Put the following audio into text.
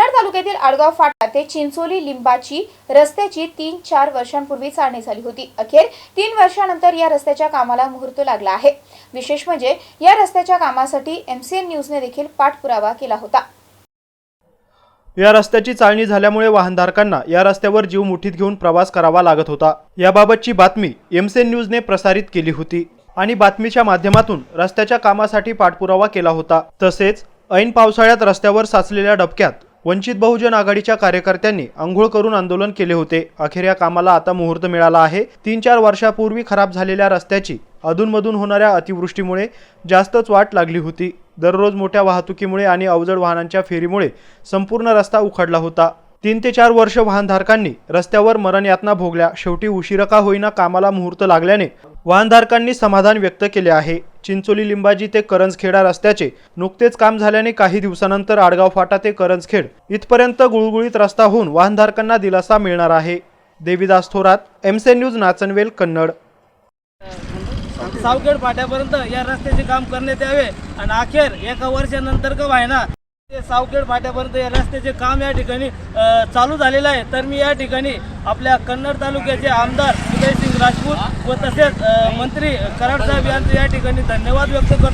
कन्नड तालुक्यातील आडगाव फाटा ते चिंचोली लिंबाची रस्त्याची तीन चार वर्षांपूर्वी चाळणी झाली होती. अखेर तीन वर्षानंतर या रस्त्याच्या कामाला मुहूर्त लागला आहे. विशेष म्हणजे या रस्त्याच्या कामासाठी एमसीएन न्यूजने देखील पाठपुरावा केला होता. या रस्त्याची चाळणी झाल्यामुळे वाहनधारकांना या रस्त्यावर जीव मुठीत घेऊन प्रवास करावा लागत होता. याबाबतची बातमी एमसीएन न्यूजने प्रसारित केली होती आणि बातमीच्या माध्यमातून रस्त्याच्या कामासाठी पाठपुरावा केला होता. तसेच ऐन पावसाळ्यात रस्त्यावर साचलेल्या डबक्यात वंचित बहुजन आघाडीच्या कार्यकर्त्यांनी आंघोळ करून आंदोलन केले होते. अखेर या कामाला आता मुहूर्त मिळाला आहे. तीन चार वर्षापूर्वी खराब झालेल्या रस्त्याची अधूनमधून होणाऱ्या अतिवृष्टीमुळे जास्तच वाट लागली होती. दररोज मोठ्या वाहतुकीमुळे आणि अवजड वाहनांच्या फेरीमुळे संपूर्ण रस्ता उखडला होता. तीन ते चार वर्ष वाहनधारकांनी रस्त्यावर मरण यातना भोगल्या. शेवटी उशिरा का होईना कामाला मुहूर्त लागल्याने वाहनधारकांनी समाधान व्यक्त केले आहे. चिंचोली लिंबाजी ते करंजखेडा रस्त्याचे नुकतेच काम झाल्याने काही दिवसानंतर आडगाव फाटा ते करंजखेड इथपर्यंत गुळगुळीत रस्ता होऊन वाहनधारकांना दिलासा मिळणार आहे. देवीदास थोरात एमसे न्यूज नाचनवेल कन्नड. सावखेड फाट्यापर्यंत या रस्त्याचे काम करण्यात यावे आणि अखेर एका वर्षानंतर का व्हायना? ते सावखेड फाट्यापर्यंत या रस्त्याचे काम या ठिकाणी चालू झालेलं आहे. तर मी या ठिकाणी आपल्या कन्नड तालुक्याचे आमदार उदयसिंग राजपूत व तसेच मंत्री कराड साहेब यांचं या ठिकाणी धन्यवाद व्यक्त करतो.